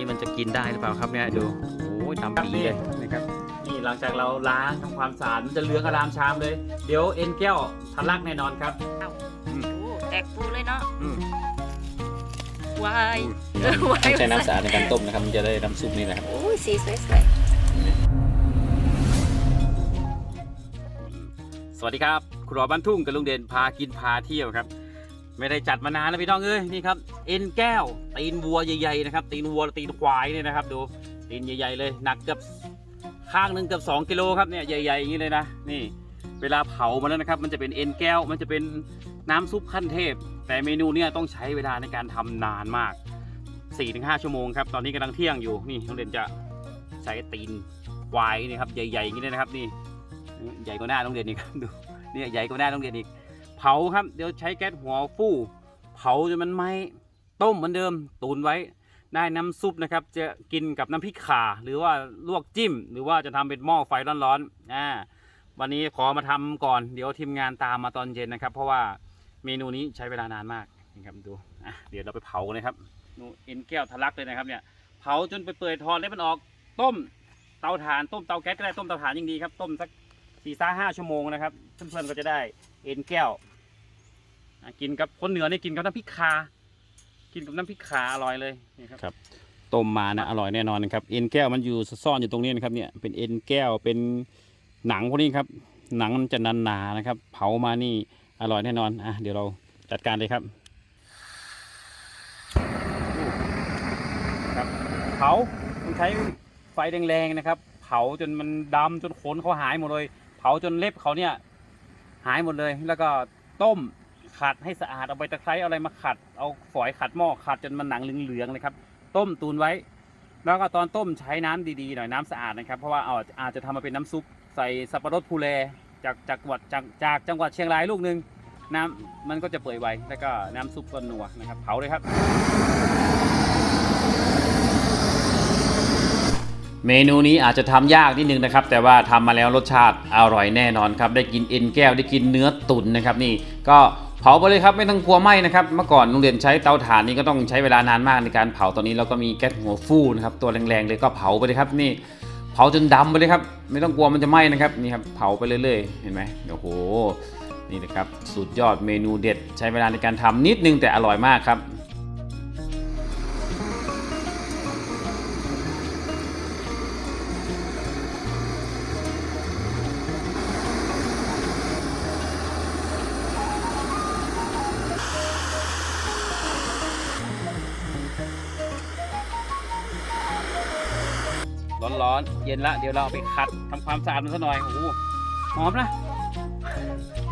นี้มันจะกินได้หรือเปล่าครับเนี่ยดูโอ้ยทำปีเลยนะครับนี่หลังจากเราล้างทำความสะอาดมันจะเหลืองอารามชามเลย เดี๋ยวเอ็นแก้วทะลักแน่นอนครับปูแตกปูเลยเนาะอืมวายเออวายต้องใช้น้ำสะอาดในการต้มนะครับมันจะได้น้ำซุปนี่นะครับโอ้ยสีสวยสวัสดีครับครัวบ้านทุ่งกับลุงเด่นพากินพาเที่ยวครับ ไม่ได้จัดมานานแล้วพี่น้องเอ้ยนี่ครับเอ็นแก้ว ตีนวัวใหญ่ๆนะครับ ตีนวัวตีนควายเนี่ยนะครับ ดูตีนใหญ่ ๆ เลยหนักเกือบข้างหนึ่งเกือบ2กิโลครับเนี่ยใหญ่ๆอย่างนี้เลยนะนี่เวลาเผามาแล้วนะครับ มันจะเป็นเอ็นแก้ว มันจะเป็นน้ำซุปขั้นเทพ แต่เมนูเนี่ยต้องใช้เวลาในการทำนานมาก 4-5 ชั่วโมงครับ ตอนนี้กำลังเที่ยงอยู่นี่ลุงเด่นจะใช้ตีนควายนี่ครับใหญ่ๆอย่างนี้เลยนะครับนี่ใหญ่กว่าหน้าต้องเรียนอีกครับดูเนี่ยใหญ่กว่าหน้าต้องเรียนอีก เผาครับ เดี๋ยวใช้แก๊สหัวฟู่เผาจนมันไหม้ต้มเหมือนเดิมตุนไว้ได้น้ำซุปนะครับ จะกินกับน้ำพริกข่า หรือว่าลวกจิ้ม หรือว่าจะทำเป็นหม้อไฟร้อนๆอ่าวันนี้ขอมาทำก่อน เดี๋ยวทีมงานตามมาตอนเย็นนะครับ เพราะว่าเมนูนี้ใช้เวลานานมากนี่ครับดูอะเดี๋ยวเราไปเผากันเลยครับนูเอ็นแก้วทะลักเลยนะครับเนี่ยเผาจนไปเปื่อยทอนแล้วมันออกต้มเตาถ่านต้มเตาแก๊สก็ได้ต้มเตาถ่านยิ่งดีครับ ต้มสักสี่ซ่าห้าชั่วโมงนะครับเพื่อนๆก็จะได้เอ็นแก้ว กินกับคนเหนือนี่กินกับน้ำพริกคา กินกับน้ำพริกขาอร่อยเลยนี่ครับครับต้มมานะอร่อยแน่นอนนะครับเอ็นแก้วมันอยู่ซ่อนอยู่ตรงนี้นะครับเนี่ยเป็นเอ็นแก้วเป็นหนังพวกนี้ครับ หนังมันจะหนาๆนะครับ เผามานี่อร่อยแน่นอนอะเดี๋ยวเราจัดการเลยครับครับ เผาต้องใช้ไฟแรงๆนะครับ เผาจนมันดำจนขนเขาหายหมดเลย เผาจนเล็บเขาเนี่ยหายหมดเลยแล้วก็ต้ม ขัดให้สะอาดเอาใบตะไคร้เอาอะไรมาขัด เอาฝอยขัดหม้อขัดจนมันหนังเหลืองๆเลยครับ ต้มตูนไว้ แล้วก็ตอนต้มใช้น้ำดีๆหน่อยน้ำสะอาดนะครับ เพราะว่าเอาอาจจะทำมาเป็นน้ำซุปใส่สับปะรดภูแลจากจากจังหวัดจากจากจังหวัดเชียงรายลูกหนึ่งน้ำมันก็จะเปื่อยไวแล้วก็น้ำซุปก็นัวนะครับ เผาเลยครับ เมนูนี้อาจจะทำยากนิดนึงนะครับ แต่ว่าทำมาแล้วรสชาติอร่อยแน่นอนครับ ได้กินเอ็นแก้วได้กินเนื้อตุ๋นนะครับ นี่ก็ เผาไปเลยครับไม่ต้องกลัวไหม้นะครับเมื่อก่อนโรงเรียนใช้เตาถ่านนี่ก็ต้องใช้เวลานานมากในการเผาตอนนี้เราก็มีแก๊สหัวฟูนะครับตัวแรงๆเลยก็เผาไปเลยครับนี่เผาจนดำไปเลยครับ ไม่ต้องกลัวมันจะไหม้นะครับนี่ครับเผาไปเรื่อยๆเห็นไหมโอ้โหนี่นะครับสุดยอดเมนูเด็ด ใช้เวลาในการทำนิดนึงแต่อร่อยมากครับ ย็นละเดี๋ยวเราเอาไปขัดทำความสะอาดมันซะหน่อยโอ้โหหอมนะ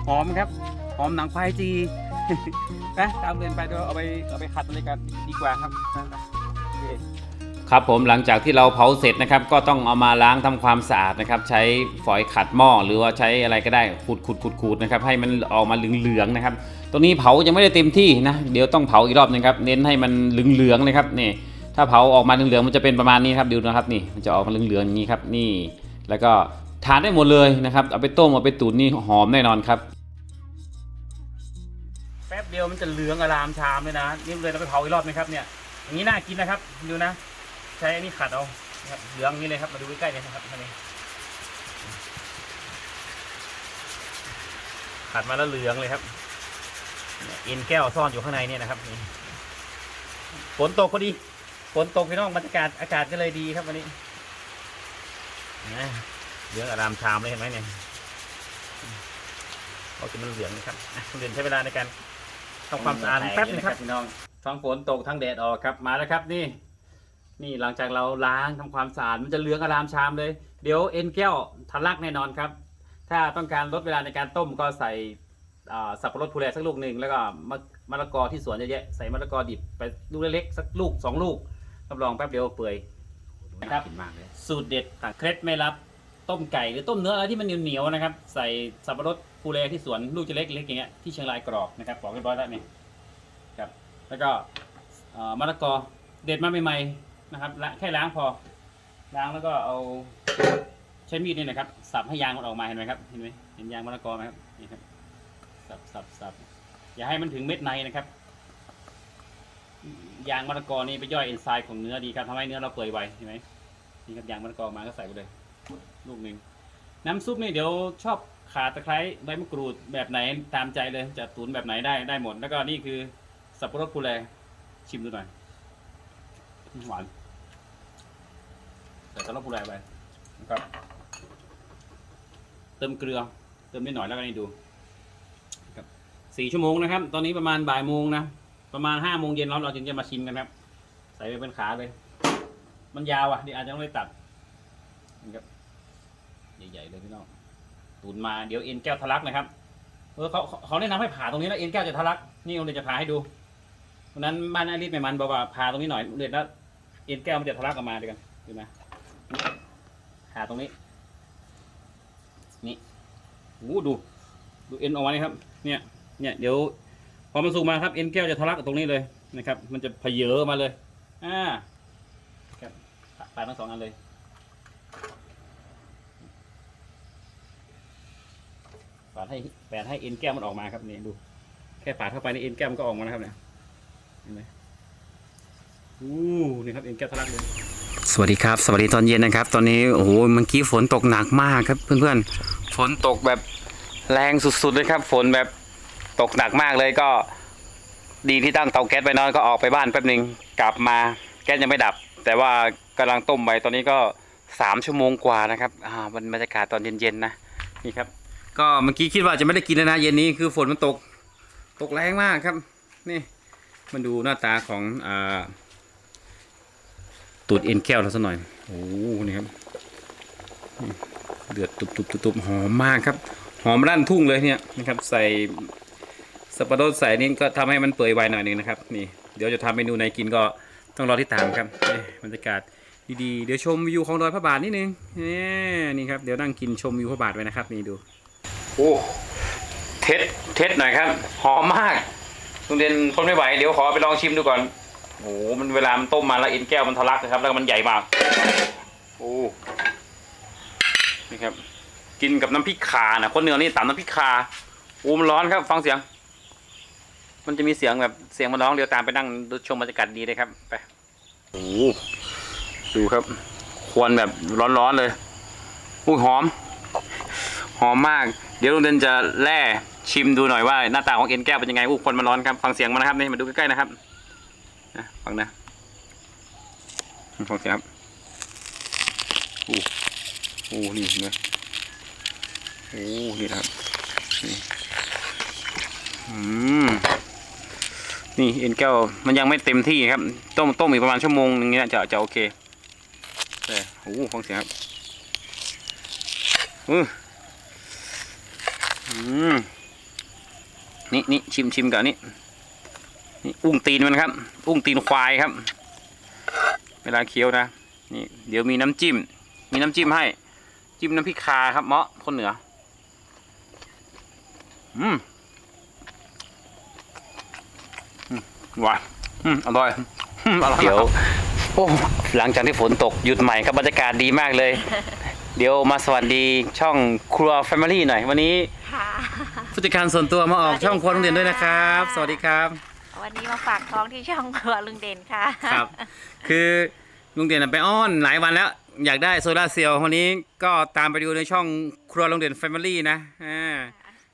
หอมครับหอมหนังควายจีนะตามเรียนไปเดี๋ยวเอาไปเอาไปขัดมันเลยกันดีกว่าครับครับผมหลังจากที่เราเผาเสร็จนะครับ ก็ต้องเอามาล้างทำความสะอาดนะครับ ใช้ฝอยขัดหม้อหรือว่าใช้อะไรก็ได้ขูดขูดขูดขูดนะครับให้มันออกมาเหลืองๆนะครับ ตรงนี้เผายังไม่ได้เต็มที่นะ เดี๋ยวต้องเผาอีกรอบหนึงครับ เน้นให้มันเหลืองๆเลยครับนี่ ถ้าเผาออกมาเหลืองๆมันจะเป็นประมาณนี้ครับดูนะครับนี่มันจะออกมาเหลืองๆอย่างนี้ครับนี่แล้วก็ทานได้หมดเลยนะครับเอาไปต้มเอาไปตุ๋นนี่หอมแน่นอนครับแป๊บเดียวมันจะเหลืองอารามชามเลยนะนี่เลยเราไปเผาอีกรอบนะครับเนี่ยอย่างนี้น่ากินนะครับดูนะ ใช้อันนี้ขัดเอาครับเหลืองนี้เลยครับมาดูใกล้ๆเลยนะครับอันนี้ขัดมาแล้วเหลืองเลยครับเอ็นแก้วซ่อนอยู่ข้างในเนี่ยนะครับฝนตกพอดี ฝนตกพี่น้องบรรยากาศอากาศก็เลยดีครับวันนี้นะเหลืองอารามชามเลยเห็นไหมเนี่ยเราจะมันเหลืองนะครับอะเรียนใช้เวลาในการทำความสะอาดแป๊บนึงครับพี่น้องทั้งฝนตกทั้งแดดออกครับมาแล้วครับนี่ นี่หลังจากเราล้างทำความสะอาดมันจะเหลืองอารามชามเลย เดี๋ยวเอ็นแก้วทะลักแน่นอนครับ ถ้าต้องการลดเวลาในการต้มก็ใส่อ่าสับปะรดพูแลสักลูกหนึ่งแล้วก็มะมะละกอที่สวนเยอะๆใส่มะละกอดิบไปลูกเล็กๆสักลูกสองลูก รับรองแป๊บเดียวเปื่อยครับ กินมากเลย สูตรเด็ดต่างเคล็ดไม่ลับ ต้มไก่หรือต้มเนื้ออะไรที่มันเหนียวๆนะครับ ใส่สับปะรดพูแลที่สวนลูกจะเล็กๆอย่างเงี้ยที่เชียงรายกรอบนะครับบอกเรียบร้อยแล้วนี่ครับ แล้วก็เอ่อมะละกอเด็ดมาใหม่ๆนะครับละแค่ล้างพอ ล้างแล้วก็เอาใช้มีดนี่นะครับ สับให้ยางมันออกมาเห็นไหมครับเห็นไหมเห็นยางมะละกอไหมครับนี่ครับสับสับสับอย่าให้มันถึงเม็ดในนะครับ ยางมะละกอนี่ไปย่อยเอนไซม์ของเนื้อดีครับทำให้เนื้อเราเปื่อยไวเห็นไหมนี่ครับยางมะละกอมาก็ใส่ไปเลย ลูกหนึ่งน้ำซุปนี่เดี๋ยวชอบขาตะไคร้ใบมะกรูดแบบไหนตามใจเลยจะตุ๋นแบบไหนได้ได้หมด แล้วก็นี่คือสับปะรดพูแลชิมดูหน่อยหวานใส่สับปะรดพูแลไปนะครับเติมเกลือ เติมนิดหน่อยแล้วกันนี่ดูครับสี่ชั่วโมงนะครับ ตอนนี้ประมาณบ่ายโมงนะ ประมาณห้าโมงเย็นเราเราจึงจะมาชิมกันครับ ใส่ไปเป็นขาเลย มันยาวอะนี่อาจจะต้องไปตัดนี่ครับใหญ่ๆเลยพี่น้องตุนมาเดี๋ยวเอ็นแก้วทะลักนะครับเออเขาเขาแนะนำให้ผ่าตรงนี้แล้วเอ็นแก้วจะทะลัก นี่โรงเรียจะผ่าให้ดูวันนั้นบ้านอาริสแม่มันบอกว่าผ่าตรงนี้หน่อยเรียนแล้วเอ็นแก้วมันจะทะลักออกมาดีกันดูนะผ่าตรงนี้นี่โอ้ดู ดูเอ็นออกมานี่ครับ เนี่ย เนี่ย เดี๋ยว พอมันสุกมาครับเอ็นแก้วจะทะลักตรงนี้เลยนะครับ มันจะเพเยอมาเลยอ่าครับปาดทั้งสองอันเลยปาดให้แปดให้เอ็นแก้วมันออกมาครับนี่ดู แค่ปาดเข้าไปในเอ็นแก้วมันก็ออกมาแล้วครับเนี่ยเห็นไหมอู้นี่ครับเอ็นแก้วทะลักเลยสวัสดีครับ สวัสดีตอนเย็นนะครับ ตอนนี้โอ้โหเมื่อกี้ฝนตกหนักมากครับ เพื่อนๆฝนตกแบบแรงสุดๆเลยครับ ฝนแบบ ตกหนักมากเลยก็ดีที่ตั้งเตาแก๊สไปนอนก็ออกไปบ้านแป๊บหนึ่งกลับมาแก๊สยังไม่ดับ แต่ว่ากำลังต้มไปตอนนี้ก็สามชั่วโมงกว่านะครับอ่ามันบรรยากาศตอนเย็นๆนะนี่ครับ ก็เมื่อกี้คิดว่าจะไม่ได้กินแล้วนะเย็นนี้คือฝนมันตกตกแรงมากครับ นี่มันดูหน้าตาของอ่าตูดเอ็นแก้วเราสักหน่อยโอ้โหนี่ครับเดือดตุบตุบตุบตุบหอมมากครับ หอมรั่นทุ่งเลยเนี่ยนะครับ ใส่ สับปะรดใส่นี่ก็ทำให้มันเปื่อยไวหน่อยหนึงนะครับนี่เดี๋ยวจะทำเมนูไหนกินก็ต้องรอที่ตามครับบรรยากาศดีๆเดี๋ยวชมวิวของดอยพระบาทนิดนึงนี่นี่ครับเดี๋ยวนั่งกินชมวิวพระบาทไว้นะครับนี่ดูโอ้เท็ดเท็ดหน่อยครับหอมมากลุงเด่นทนไม่ไหวเดี๋ยวขอไปลองชิมดูก่อนโอ้โหมันเวลามันต้มมาแล้วเอ็นแก้วมันทะลักนะครับ แล้วมันใหญ่มากโอ้นี่ครับ กินกับน้ำพริกขานะคนเหนือนี่ตำน้ำพริกขาโอ้มันร้อนครับ ฟังเสียง มันจะมีเสียงแบบเสียงมันร้องเดี๋ยวตามไปนั่งดูชมบรรยากาศดีเลยครับไปโอ้ดูครับ ควันแบบร้อนๆเลยอุ้ยหอม หอมมาก เดี๋ยวลุงเดนจะแล่ชิมดูหน่อยว่าหน้าตาของเอ็นแก้วเป็นยังไงอู้ควันมันร้อนครับฟังเสียงมันนะครับนี่มาดูใกล้ๆนะครับนะฟังนะฟังเสียงครับอู้อู้นี่เนื้อโอ้นี่ครับนี่อืม นี่เอ็นแก้วมันยังไม่เต็มที่ครับ ต้มต้มอีกประมาณชั่วโมงนึงเนี้ยจะจะโอเคแต่โอ้ฟังเสียงครับอืออืมนี่นี่ชิมชิมกับอันนี่นี่อุ้งตีนมันครับ อุ้งตีนควายครับ เวลาเคี้ยวนะนี่เดี๋ยวมีน้ำจิ้ม มีน้ำจิ้มให้ จิ้มน้ำพริกคาครับเมาะคนเหนือ อืมอืม หวานอืมอร่อยอืมอร่อยเดี๋ยว โอ้ หลังจากที่ฝนตกหยุดใหม่ครับบรรยากาศดีมากเลย เดี๋ยวมาสวัสดีช่องครัว Family หน่อย วันนี้ค่ะ ผู้จัดการส่วนตัวมาออกช่องครัวลุงเด่นด้วยนะครับ สวัสดีครับ วันนี้มาฝากท้องที่ช่องครัวลุงเด่นค่ะครับ คือลุงเด่นนะไปอ้อนหลายวันแล้ว อยากได้โซลาร์เซลล์วันนี้ก็ตามไปดูในช่องครัวลุงเด่น Family นะอ่า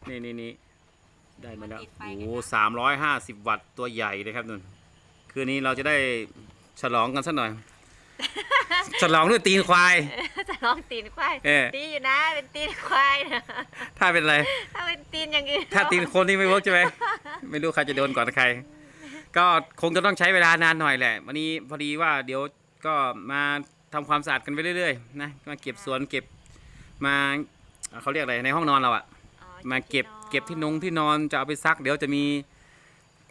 นี่นี่นี่ ได้มาแล้วติดไฟโอ้กันโหนะสามร้อยห้าสิบวัตต์ตัวใหญ่เลยครับนุ่น คืนนี้เราจะได้ฉลองกันสักหน่อย ฉลองด้วยตีนควาย จะลองตีนควายเออตีอยู่นะเป็นตีนควายนะถ้าเป็นอะไร ถ้าเป็นตีนอย่างอื่นถ้าตีนคนนี่ไม่เวิร์กใช่ไหม ไม่รู้ใครจะโดนก่อนใคร ก็คงจะต้องใช้เวลานานหน่อยแหละ วันนี้พอดีว่าเดี๋ยวก็มาทำความสะอาดกันไปเรื่อยๆนะ มาเก็บสวนเก็บมาเขาเรียกอะไรในห้องนอนเราอะอ๋อ มาเก็บที่นอนเก็บที่นงที่นอนจะเอาไปซัก เดี๋ยวจะมี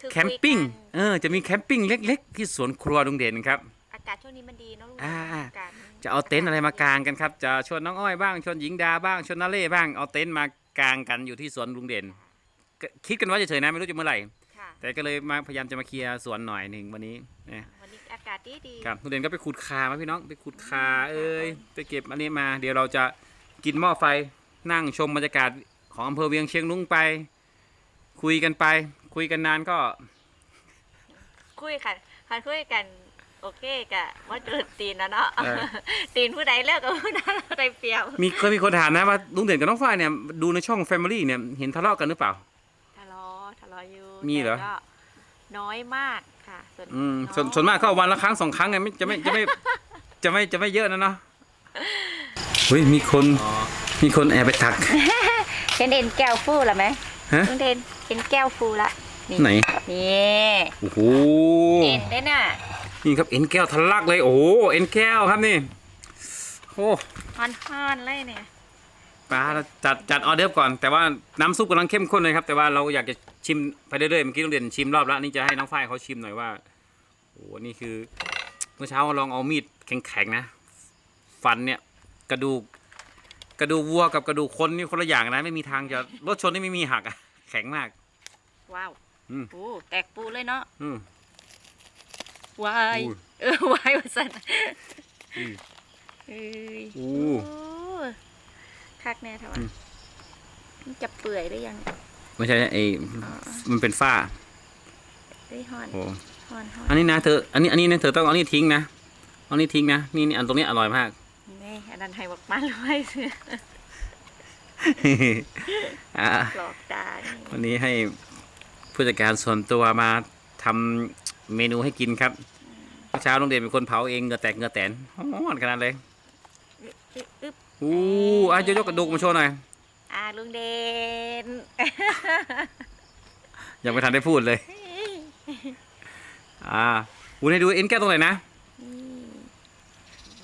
คือแคมปิ้งคุยกันเออจะมีแคมปิ้งเล็ก ๆ ที่สวนครัวลุงเด่นครับ อากาศช่วงนี้มันดีเนอะลุงอ่าอากาศมันจะเอาเต็นท์อะไรมากางกันครับ จะชวนน้องอ้อยบ้างชวนหญิงดาบ้างชวนนาเล่บ้างเอาเต็นท์มากางกันอยู่ที่สวนลุงเด่นก็คิดกันว่าเฉยๆนะไม่รู้จะเมื่อไหร่ ค่ะ แต่ก็เลยมาพยายามจะมาเคลียร์สวนหน่อยหนึ่งวันนี้นะวันนี้อากาศดีดีๆครับทุเรียนก็ไปขุดคามาพี่น้องไปขุดคาเอ้ยไปเก็บอันนี้มา เดี๋ยวเราจะกินหม้อไฟนั่งชมบรรยากาศ ของอำเภอเวียงเชียงรุ้งไป คุยกันไป คุยกันนานก็ คุยค่ะขคันคุยกัน โอเคกะว่าเกิดตีนแล้วเนาะเออ ตีนผู้ใดเลิกกับผู้นั้นได้เปรียบมีเคยมีคนถามนะว่าลุงเด่นกับน้องฝ้ายเนี่ยดูในช่อง Family เนี่ยเห็นทะเลาะกันหรือเปล่า ทะเลาะทะเลาะอยู่มีเหรอ แต่ก็น้อยมากค่ะส่วนอืมอยส่วนส่วนมากก็วันละครั้งสองครั้งไงไม่จะไม่จะไม่ จะไม่จะไม่เยอะนะเนาะเฮ้ยมีคนมีคนแอบไปตัก เห็นเอ็นแก้วฟูแล้วไหมฮะ ลุงเดนเห็นแก้วฟูละนี่ไหน นี่โอ้โหเอ็นได้น่ะนี่ครับเอ็นแก้วทะลักเลย โอ้โห เอ็นแก้วครับนี่ โอ้ฮอนฮอนๆเลยเนี่ยปลาจัดจัดออเดอร์ก่อน แต่ว่าน้ำซุปกำลังเข้มข้นเลยครับ แต่ว่าเราอยากจะชิมไปเรื่อยๆ เมื่อกี้ลุงเด่นชิมรอบแล้วนี่จะให้น้องฝ้ายเขาชิมหน่อยว่า โอ้โห นี่คือ เมื่อเช้าลองเอามีดแข็งๆนะ ฟันเนี่ย กระดูก กระดูกวัวกับกระดูกคนนี่คนละอย่างนะ ไม่มีทางจะรถชนนี่ไม่มีหักอะแข็งมาก ว้าวอืม ปูแตกปูเลยเนาะอืม วายอุ้ย เออวายว่าสันอืม เอ้ยอู้โอ้คักแน่เถอะวะอืม มันจะเปื่อยหรือยังไม่ใช่ไอ้มันเป็นฝ้าได้ฮอนโอ้ฮอนฮออันนนี้นะเธออันนี้อันนี้นะเธอต้องเอานี่ทิ้งนะเอานี่ทิ้งนะนี่นี่อันตรงนี้อร่อยมาก นี่อันนั้นให้บอกมาเลยเสืออ่าหลอกตานี่วันนี้ให้ผู้จัดการส่วนตัวมาทำเมนูให้กินครับเมื่อเช้าลุงเด่นเป็นคนเผาเองเหงื่อแตกเหงื่อแตนฮ้อนขนาดเลยอึ๊บอึ๊บอู้อะยกยกกระดูกมาโชว์หน่อยอ่าลุงเดนยังไม่ทันได้พูดเลย อ่าคุณให้ดูเอ็นแก้วตรงไหนนะ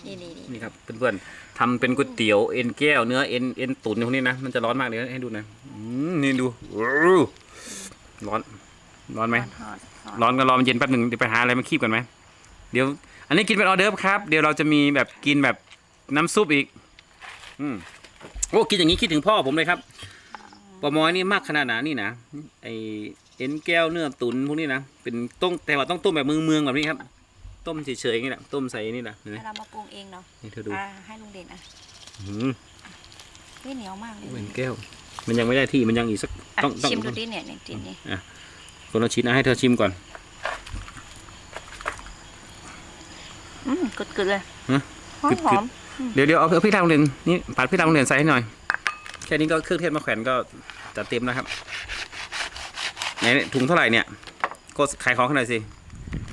นี่นี่นี่นี่ครับเพื่อนๆทำเป็นก๋วยเตี๋ยวเอ็นแก้วเนื้อเอ็นเอ็นตุ๋นพวกนี้นะมันจะร้อนมากเลยให้ดูหน่อยอืมนี่ดูอู้ร้อนร้อนไหมฮอนฮอนร้อนก็รอมันเย็นแป๊บหนึ่งเดี๋ยวไปหาอะไรมาคีบกันไหมเดี๋ยว อันนี้กินเป็นออเดิร์ฟครับ เดี๋ยวเราจะมีแบบกินแบบน้ำซุปอีก อืมโอ้กินอย่างนี้คิดถึงพ่อผมเลยครับปอมอยนี่มากขนาดไหนนี่นะไอเอ็นแก้วเนื้อตุ๋นพวกนี้นะเป็นต้มแต่ว่าต้องต้มแบบเมืองเมืองๆแบบนี้ครับ ต้มเฉยๆอย่างนี้แหละต้มใส่นี่แหละเห็นไหมให้เรามาปรุงเองเนาะนี่เธอดูอ่าให้ลุงเด่นอะอืมเฮ้ยเหนียวมากเลยเอ็นแก้ว มันยังไม่ได้ที่มันยังอีกสักอะต้องต้องชิมดูดิเนี่ยเนี่ยจินนี่คนละชิ้นนะให้เธอชิมก่อนอืมกึดกึดๆเลยฮะหอมกึดหๆอมเดี๋ยวเดี๋ยวเอาเอาพริกลาโรงเรียนนี่ปัดพริกลาโรงเรียนใส่ให้หน่อยแค่นี้ก็เครื่องเทศมะแขวนก็จัดเต็มแล้วครับไหนถุงเท่าไหร่เนี่ยก็ขายของขนาดสิ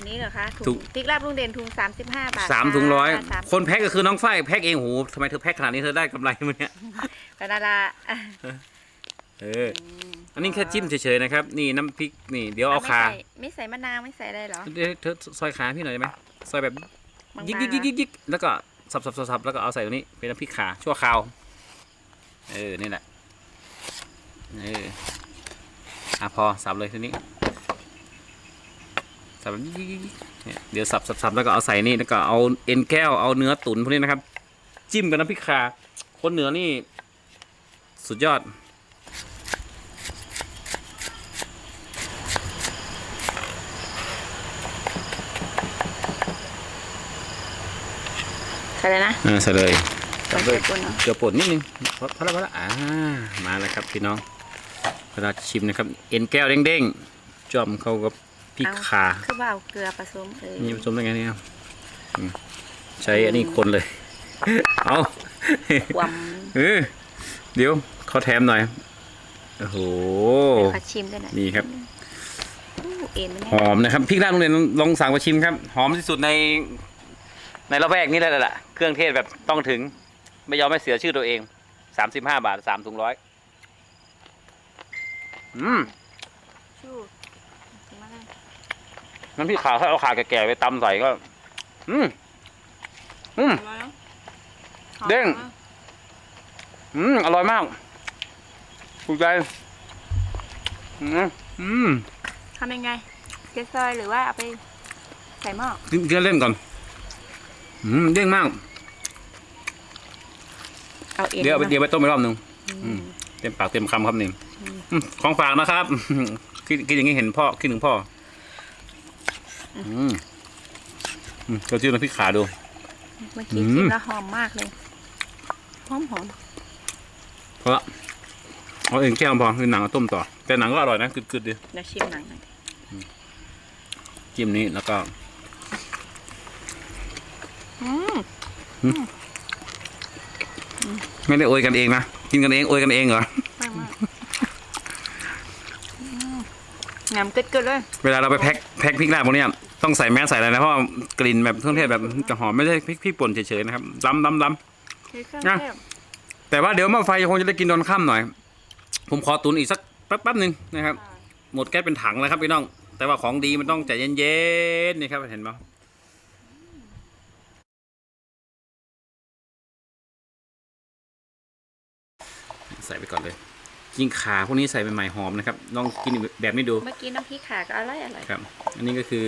นี่เหรอคะถุถุงงพริกลาบลุงเด่นถุงสามสิบห้าบาทสามถุงร้อยสามคนแพ็คก็คือน้องฝ้ายแพ็คเองโหทำไมเธอแพ็คขนาดนี้เธอได้กำไรมั้ยเนี่ยกระดาษอะเอออันนี้แค่จิ้มเฉยๆนะครับ นี่น้ำพริกนี่เดี๋ยวเอาขาไม่ใส่ไม่ใส่มะนาวไม่ใส่อะไรเหรอ เดี๋ยวเธอซอยขาพี่หน่อยได้ไหมซอยแบบบางยิกๆยิกยิกยิกยิกแล้วก็สับสับสับสับแล้วก็เอาใส่ตรงนี้เป็นน้ำพริกขาชั่วคราวเออนี่แหละเอออะพอสับเลยทีนี้ สับแบบเนี่ยเดี๋ยวสับสับสับแล้วก็เอาใส่นี่แล้วก็เอาเอ็นแก้วเอาเนื้อตุ๋นพวกนี้นะครับ จิ้มกับน้ำพริกขาคนเหนือนี่ สุดยอด ใส่เลยนะอ่าใส่เลยใส่เลยคนเนาะเกลือป่นนิดนึงพอพอแล้วพอแล้วอ่ามาแล้วครับพี่น้องเวลาชิมนะครับ เอ็นแก้วเด้งๆจอมเข้ากับ พริกขาคือว่าเอาเกลือผสมเออนี่ผสมได้ไงเนี่ยอืมใช้อันนี้คนเลย เอาความเออเดี๋ยวเขาแถมหน่อย โอ้โหขอชิมด้วยหน่อยนี่ครับอู้เอ็นมันหอมนะครับพริกร้านโรงเรียนลองสั่งมาชิมครับ หอมที่สุดใน ในละแวกนี้เลยแหละเครื่องเทศแบบต้องถึง ไม่ยอมไม่เสียชื่อตัวเองสามสิบห้าบาทสามถุงร้อยอืมชูมาเลย น้ำพริกขาวถ้าเอาขาแก่ๆไปตำใส่ก็ อืมอืมอร่อยเนอะเด้งอืมอร่อยมากถูกใจอืมอืมทำยังไงเกซอยหรือว่าเอาไปใส่หม้อกินกินเล่นก่อน อืมเด้งมาก เอาเอ็นเดี๋ยวเอาไปนะเดี๋ยวไปต้มไปรอบหนึ่งอืมเต็มปากเต็มคำครับนี่อืมของฝากนะครับกินกินอย่างนี้เห็นพ่อคิดถึงพ่อ อืมอืมเราจิ้มน้ำพริกขาดู เมื่อกี้อืม กินแล้วหอมมากเลยหอมหอมเพราะเอาเองแก้วพอคือหนังเอาต้มต่อ แต่หนังก็อร่อยนะกึดๆดีเดี๋ยวชิมหนังหน่อยจิ้มนี้แล้วก็ อืมไม่ได้โอยกันเองนะกินกันเองโอยกันเองเหรอมากมากอืมงามกึดๆเลย เวลาเราไปแพ็คแพ็คพริกลาบพวกเนี้ย ต้องใส่แมสใส่อะไรนะเพราะว่ากลิ่นแบบเครื่องเทศแบบจะหอมไม่ใช่พริกพริกป่นเฉยๆนะครับล้ำล้ำล้ำคือเครื่องอะเทศแต่ว่าเดี๋ยวหมาไฟคงจะได้กินตอนค่ำหน่อย ผมขอตุนอีกสักแป๊บแป๊บหนึ่งนะครับ หมดแก๊สเป็นถังแล้วครับพี่น้อง แต่ว่าของดีมันต้องใจเย็นๆนี่ครับเห็นไหมใส่ไปก่อนเลย ยิ่งขาพวกนี้ใส่ใหม่ๆหอมนะครับลองกินแบบนี้ดูเมื่อกี้น้ำพริกขาก็อร่อยอร่อยครับ อันนี้ก็คือ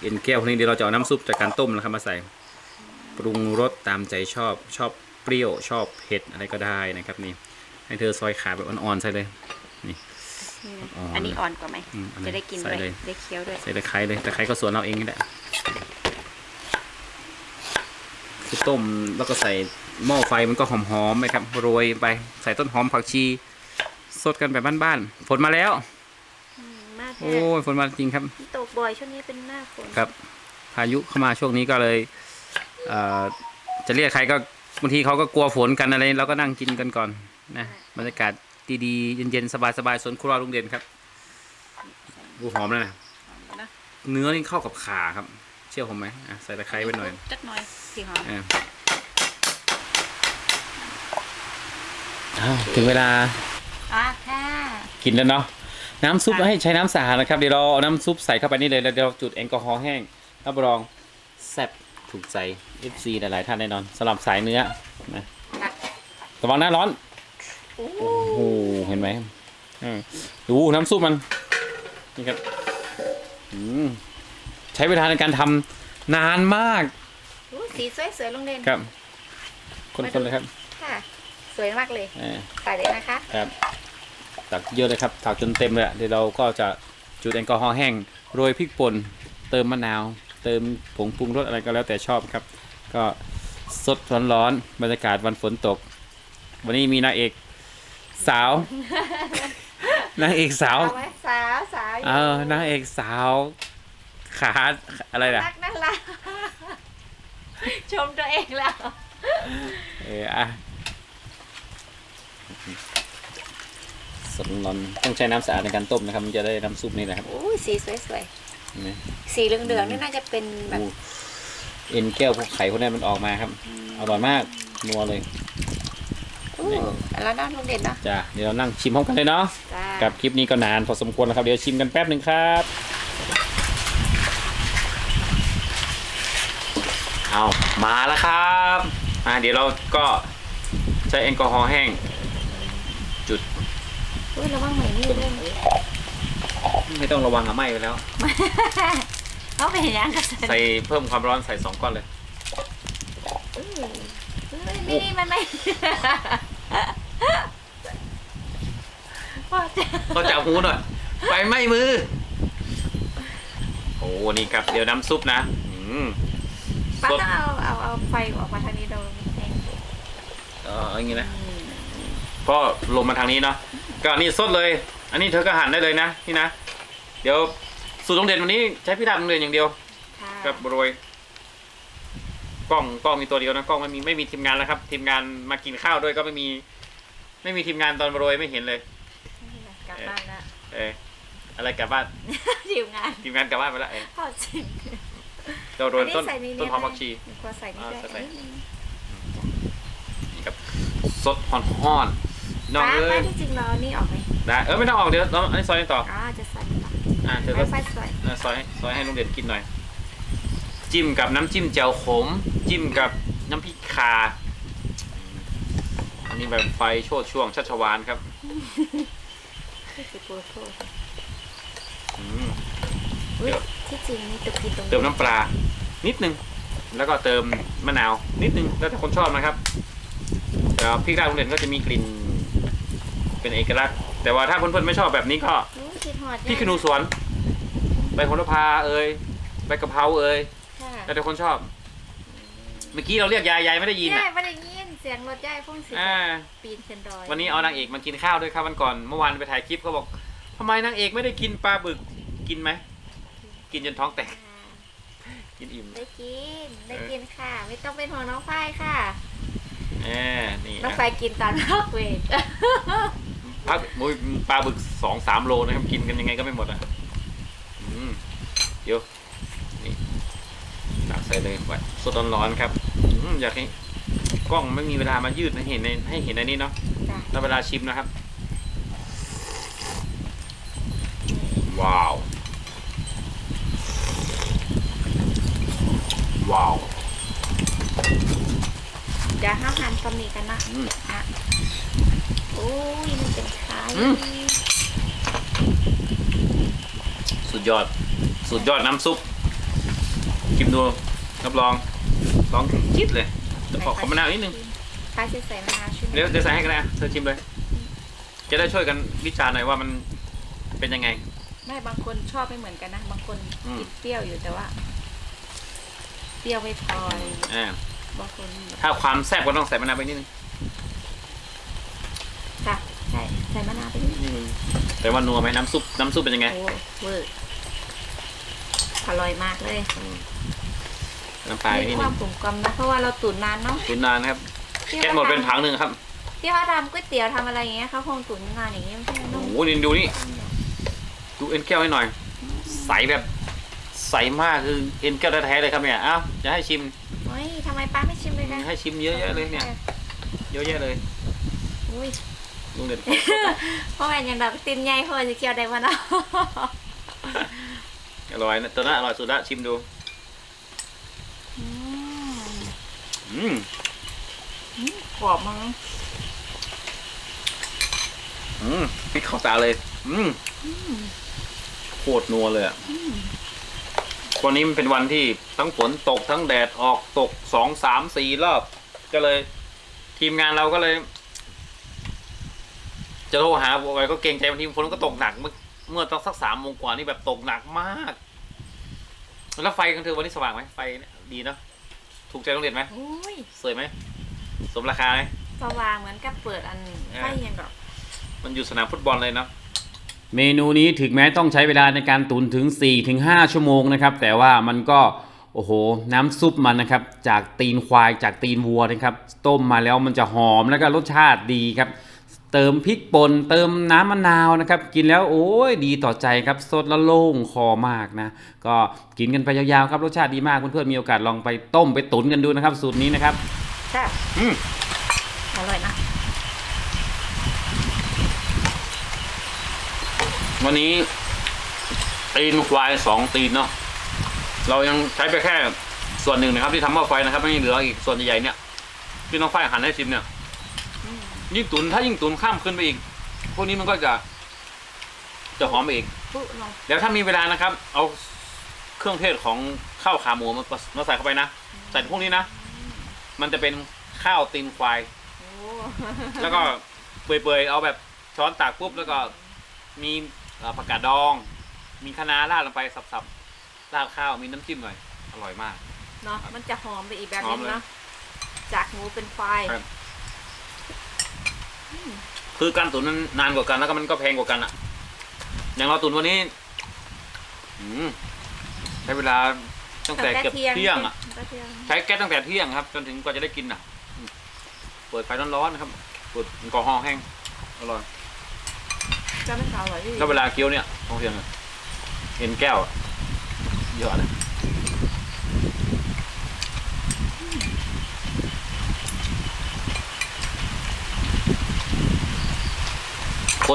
เอ็นแก้วพวกนี้เดี๋ยวเราจะเอาน้ำซุปจากการต้มนะครับมาใส่ปรุงรสตามใจชอบชอบเปรี้ยวชอบเผ็ดอะไรก็ได้นะครับนี่ ให้เธอซอยขาแบบอ่อนๆใส่เลยนี่นะอ่อนอันนี้อ่อนกว่าไหมอืมอันนี้จะได้กินใส่ด้วยเลยได้เคี้ยวด้วยใส่ตะไคร้เลยตะไคร้ก็สวนเราเองนี่แหละคือต้มแล้วก็ใส่หม้อไฟมันก็หอมๆไปครับโรยไปใส่ต้นหอมผักชี สดกันแบบบ้านๆฝนมาแล้ว อืมมากโอ้แน่ยฝนมาจริงครับตกบ่อยช่วงนี้เป็นหน้าฝนครับ พายุเข้ามาช่วงนี้ก็เลยเอ่อจะเรียกใครก็บางทีเขาก็กลัวฝนกันอะไรเราก็นั่งกินกันก่อนนะบรรยากาศดีๆเย็นๆสบายๆสวนครัวลุงเด่นครับดูหอมเลยนะนะเนื้อนี่เข้ากับขาครับ เชื่อผมไหมอะใส่ตะไคร้ไปหน่อยจักหน่อยสีหอมอะอ้าวถึงเวลาอะค่ะ กินแล้วเนาะน้ำซุปค่ะให้ใช้น้ำสะอาดนะครับเดี๋ยวเราเอาน้ำซุปใส่เข้าไปนี่เลยแล้วเดี๋ยวเราจุดแอลกอฮอล์แห้งรับรองแซ่บถูกใจ FC หลายๆท่านแน่นอนสำหรับสายเนื้อนะระวังหน้าร้อนโอ้โอ้โหเห็นไหมอืมดูน้ำซุปมันนี่ครับอืมใช้เวลาในการทำนานมากโหสีสวยสวยๆลงเด่นครับ คนๆเลยครับ ค่ะ สวยมากเลยอ่าใส่เลยนะคะ ครับ ตักเยอะเลยครับตักจนเต็มเลยอะเดี๋ยวเราก็จะจุดแอลกอฮอล์แห้งโรยพริกป่นเติมมะนาว เติมผงปรุงรสอะไรก็แล้วแต่ชอบครับ ก็สดร้อนๆบรรยากาศวันฝนตก วันนี้มีนางเอกสาวนางเอกสาว เอาไว้สาวสาวเออนางเอกสาว ขาอะไรล่ะ รักนั่นละชมตัวเองแล้ว เอออะส ดร้อนต้องใช้น้ำสะอาดในการต้มนะครับมันจะได้น้ำซุปนี่นะครับโอ้ยสีสวยสวยเห็นไหมๆสีเหลืองๆนี่น่าจะเป็นแบบดูเอ็นแก้วพวกไข่พวกนั้นมันออกมาครับอร่อยมากนัวเลยอู้แล้วด้านลงเด่นเนาะจ้ะเดี๋ยวเรานั่งชิมพร้อมกันเลยเนาะ จ้ากับคลิปนี้ก็นานพอสมควรแล้วครับ เดี๋ยวชิมกันแป๊บหนึ่งครับ เอามาแล้วครับ อ่าเดี๋ยวเราก็ใช้แอลกอฮอล์แห้งจุด อุ้ยระวังใหม่นี่ด้วยไม่ต้องระวังอะไหม้ไปแล้ว เขาเป็นยังกันใส่เพิ่มความร้อนใส่สองก้อนเลยนี่นี่มันไม่พ่อจะก็จับหูหน่อยไฟไหม้มือ โอ้นี่ครับ เดี๋ยวน้ำซุปนะอืมป้าสดต้องเอาเอาเอาไฟออกมาทางนี้เราแห้งเอออย่างงี้นะก็ลงมาทางนี้เนาะ ก็นี่สดเลย อันนี้เธอก็หั่นได้เลยนะนี่นะ เดี๋ยวสูตรโรงเรียนวันนี้ใช้พี่ดาบโรงเรียนอย่างเดียวค่ะกับโรยกล้องกล้องมีตัวเดียวนะกล้องไม่มีไม่มีทีมงานแล้วครับ ทีมงานมากินข้าวด้วยก็ไม่มี ไม่มีทีมงานตอนโรยไม่เห็นเลย กลับบ้านละเอออะไรกลับบ้านทีมงานทีมงานกลับบ้านไปแล้วเออพ่อจริงเราโรยต้นอัใส่ใต้นหอมผักชีหนูขอใส่นี่ด้วยอ่าใส่นิดนึงนี่ครับสดห่อนห่อ นๆน้องป้าเอ้ป้ายที่จริงเราเอานี่ออกไหมได้เออไม่ต้องออกเดี๋ยวเราอันนี้ซอยต่ออ๋อจะใส่นี่ต่ออ่าเธอไฟก็ไฟสวยเออซอยให้ซอยให้ลุงเด่นกินหน่อย จิ้มกับน้ำจิ้มแจ่วขม จิ้มกับน้ำพริกข่าอันนี้แบบไฟโชดช่วงชัชวานครับที่สิบโปรโทษอืม อุ๊ยเดี๋ยวที่จริงนี่ตุกกินตรงเติมน้ำปลา นิดนึง แล้วก็เติมมะนาว นิดนึง แล้วแต่คนชอบนะครับแต่พริกลาบลุงเด่นก็จะมีกลิ่น เป็นเอกลักษณ์ แต่ว่าถ้าเพื่อนๆไม่ชอบแบบนี้ก็โอ้ยคิดหอดพี่ขนูสวนใบโหระพาเอ่ยใบกะเพราเอ่ยค่ะแล้วแต่คนชอบ เมื่อกี้เราเรียกยายยายไม่ได้ยินใช่อะไม่ได้ยินเสียงรถย่ายพุ่งสิอ่าปีนขึ้นดอยวันนี้เอานางเอกมากินข้าวด้วยครับวันก่อนเมื่อวานไปถ่ายคลิปเขาบอกทำไมนางเอกไม่ได้กินปลาบึกกินไหมกินจนท้องแตกอ่ากกินอิ่มได้กินได้เออกินค่ะ ไม่ต้องเป็นห่วงน้องฝ้ายค่ะแหมนี่น้องนะฝ้ายกินตอนพักเวท พักมุ้ยปลาบึกสองสามโลนะครับกินกันยังไงก็ไม่หมดอะอืมเดี๋ยวนี่ตักใส่เลยไว้สดร้อนๆครับอืมอยากให้กล้องไม่มีเวลามายืดให้เห็นในให้เห็นในนี้เนาะจ้ะแล้วเวลาชิมนะครับ ว้าว ว้าว เดี๋ยวห้ามหันตำหนิกันนะอืม อะโอ้ยมันเป็นไข่อืม สุดยอด สุดยอดน้ำซุปชิมดูรับรองลองคิดเลยจะขอขอมะนาวนิดนึงป้าจะใส่มะนาวใช่ไหมเดี๋ยวเดี๋ยวใส่ให้กันนะเธอชิมเลย จะได้ช่วยกันวิจารณ์หน่อยว่ามันเป็นยังไง ไม่บางคนชอบไม่เหมือนกันนะ บางคนอืม กินเปรี้ยวอยู่แต่ว่า เปรี้ยวไม่พออะไรอย่างเงี้ยอ่าบางคนถ้าความแซ่บก็ต้องใส่มะนาวไปนิดนึง ค่ะ ใส่ใส่มะนาวไปนิดนึงแต่ว่านัวไหมน้ำซุปน้ำซุปเป็นยังไง โอ้เวอร์อร่อยมากเลยน้ำปลาไปนิมีดคนึวางมกลมกลมนะเพราะว่าเราตุ๋นนานเนาะตุ๋นนานนะครับที่แก๊สหมดเป็นถังหนึ่งครับที่เขาทำก๋วยเตี๋ยวทำอะไรอย่างเงี้ยเขาคงตุ๋นนานอย่างเงี้ยไม่ใช่โอ้นุ่มโหนี่ดูนี่ดูเอ็นแก้วให้หน่อย ใสแบบ ใสมากคือเอ็นแก้วแท้ๆเลยครับเนี่ยเอ้าจะให้ชิมเฮ้ยทำไมป้าไม่ชิมเลยนะให้ชิมเยอะแยะเลยเนี่ย เยอะแยะเลย อุ้ย ลุงเด็ดเพราะว่าอย่างดอกตินใหญ่เพราะว่าจะเคี่ยวได้มาเนาะอร่อยนะตัวน่าอร่อยสุดละชิมดูอืมอืมกรอบมั้งอืมพริกเข้าตาเลย อืมโคตรนัวเลยอะวันนี้มันเป็นวันที่ทั้งฝนตกทั้งแดดออกตกสองสามสี่รอบ ก็เลย ทีมงานเราก็เลย จะโทรหาบอกไปก็เกรงใจบางทีฝนก็ตกหนัก เมื่อเมื่อตอนสักสามโมงกว่านี่แบบตกหนักมาก แล้วไฟกันเธอวันนี้สว่างไหมไฟเนี่ยดีเนาะถูกใจโรงเรียนไหมอุ้ยสวยไหมสมราคาไหมสว่างเหมือนกับเปิดอันเออไฟยังดอกมันอยู่สนามฟุตบอลเลยเนาะเมนูนี้ถึงแม้ต้องใช้เวลาในการตุนถึง 4-5 ชั่วโมงนะครับ แต่ว่ามันก็โอ้โห น้ำซุปมันนะครับ จากตีนควายจากตีนวัวนะครับ ต้มมาแล้วมันจะหอมแล้วก็รสชาติดีครับ เติมพริกป่นเติมน้ำมะนาวนะครับ กินแล้วโอ้ยดีต่อใจครับสดและโล่งคอมากนะ ก็กินกันไปยาวๆครับรสชาติดีมากเพื่อนๆมีโอกาสลองไปต้มไปตุ๋นกันดูนะครับ สูตรนี้นะครับใช่อืมอร่อยนะวันนี้ตีนควายสองตีนเนาะเรายังใช้ไปแค่ส่วนหนึ่งนะครับที่ทำหม้อไฟนะครับไม่เหลืออีกส่วนใหญ่ๆเนี่ยที่น้องฝ้ายหั่นให้ชิมเนี่ยอืม ยิ่งตุนถ้ายิ่งตุนข้ามขึ้นไปอีก พวกนี้มันก็จะ จะหอมไปอีก ปุ๊ลงเดี๋ยวถ้ามีเวลานะครับ เอาเครื่องเทศของข้าวขาหมูมามาใส่เข้าไปนะใส่พวกนี้นะ มันจะเป็นข้าวตีนควาย โอ้แล้วก็เปื่อยๆ เอาแบบช้อนตักปุ๊บแล้วก็มีเอ่อผักกาดดอง มีคะน้าราดลงไปสับๆ ราดข้าวมีน้ำจิ้มหน่อย อร่อยมาก เนาะมันจะหอมไปอีกแบบหอนึมงเลย เนาะจากหมูเป็นไฟครับ คือการตุ๋นนั้นนานกว่ากันแล้วก็มันก็แพงกว่ากันอะอย่างเราตุ๋นวันนี้อืมใช้เวลาตั้งแต่เกือบเที่ยงอะกระเทียมใช้แก๊สตั้งแต่เที่ยงครับ จนถึงกว่าจะได้กินอะอืมเปิดไฟร้อนๆนะครับเปิดแอลกอฮอล์แห้งอร่อยจะไม่ขาวอร่อยที่แล้วเวลาเคี้ยวเนี่ยต้องเพียงอะเอ็นแก้วอะเยอะนะ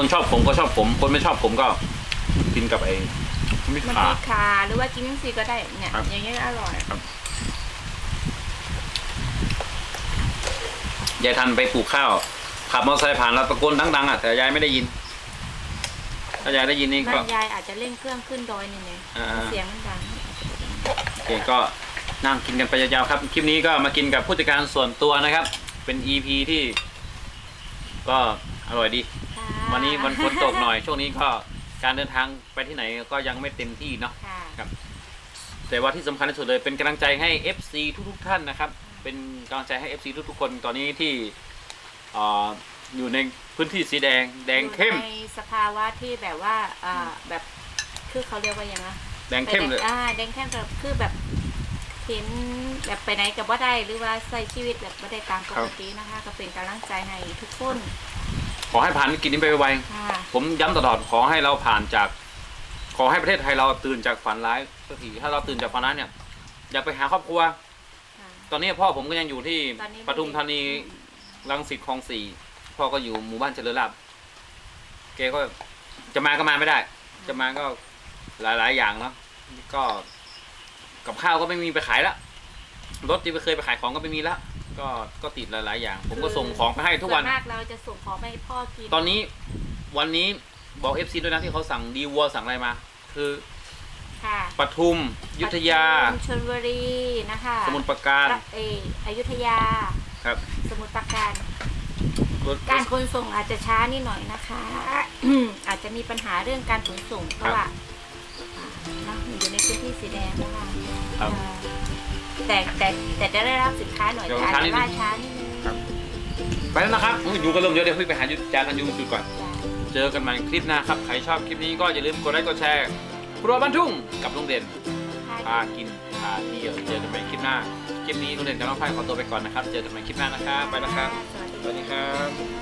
คนชอบผมก็ชอบผมคนไม่ชอบผมก็กินกับไอ้มิตรมันขา มีคาหรือว่ากินทั้งซีก็ได้เนี่ยครับ อย่างเงี้ยก็อร่อยยายทันไปปลูกข้าว ขับมอเตอร์ไซค์ผ่านเราตะโกนดังๆอะแต่ยายไม่ได้ยิน ถ้ายายได้ยินนี่บ้าก็นยายอาจจะเร่งเครื่องขึ้นดอยนี่ไงอ่า เสียงมันดังโอเคก็นั่งกินกันไปยาวๆครับคลิปนี้ก็มากินกับผู้จัดการส่วนตัวนะครับ เป็น EP ที่ ก็อร่อยดีค่ะ วันนี้มันฝนตกหน่อย ช่วงนี้ก็การเดินทางไปที่ไหนก็ยังไม่เต็มที่เนาะ ค่ะแต่ว่าที่สำคัญที่สุดเลยเป็นกำลังใจให้ FC ทุกๆท่านนะครับ เป็นกำลังใจให้ FC ทุกๆคนตอนนี้ที่เอ่ออยู่ในพื้นที่สีแดงแดงเข้ม อยู่ในสภาวะที่แบบว่าอ่าแบบคือเขาเรียกว่ายังไงแดงเข้มเลยอ่าแดงเข้มแบบคือแบบเห็นแบบไปไหนกับว่าได้หรือว่าใช้ชีวิตแบบว่าได้ตามปกตินะคะ ก็เป็นกำลังใจให้ทุกคน ขอให้ผ่านวิกฤตนี้ไปไวค่ะๆผมย้ำตลอดขอให้เราผ่านจาก ขอให้ประเทศไทยเราตื่นจากฝันร้ายสักทีถ้าเราตื่นจากฝันร้ายเนี่ย อยากไปหาครอบครัว ค่ะ ตอนนี้พ่อผมก็ยังอยู่ที่ตอนนี้ ปทุมธานีรังสิตคลองสี่พ่อก็อยู่หมู่บ้านเจริญราษฎร์แกก็จะมาก็มาไม่ได้ จะมาก็หลาย ๆ อย่างเนาะก็กับข้าวก็ไม่มีไปขายละรถที่เคยไปขายของก็ไม่มีละ ก็ก็ติดหลาย ๆ อย่าง ผมก็ส่งของไปให้ทุกวัน ส่มากเราจะส่งของไปให้พ่อกินตอนนี้วันนี้บอกเอฟซีด้วยนะที่เขาสั่งดีวัวสั่งอะไรมา คือค่ะปทุม ยุทธยา ปทุมชลบุรีนะคะสมุทรปราการระเอออยุธยา ครับสมุทรปราการ รถการขนส่งอาจจะช้านิดหน่อยนะคะ อาจจะมีปัญหาเรื่องการขนส่งเพราะว่าอ่าเนอะอยู่ในพื้นที่สีแดงนะคะครับ อ่า แต่แต่แต่จะได้รับสินค้าหน่อยเดี๋ยวแต่อาจช้านิดนึงจะล่าช้านิดนึงไปแล้วนะครับอุ๊ยอยู่กันเริ่มเยอะเดี๋ยวพี่ไปหาจานกันยุงจุดก่อนจ้ะเจอกันใหม่คลิปหน้าครับ ใครชอบคลิปนี้ก็อย่าลืมกดไลค์กดแชร์ครัวบ้านทุ่งกับลุงเด่นพากินพาเที่ยวเจอกันใหม่คลิปหน้า คลิปนี้ลุงเด่นกับน้องไผ่ขอตัวไปก่อนนะครับ เจอกันใหม่คลิปหน้านะครับ ไปแล้วครับ สวัสดีสวัสดีครับค่ะ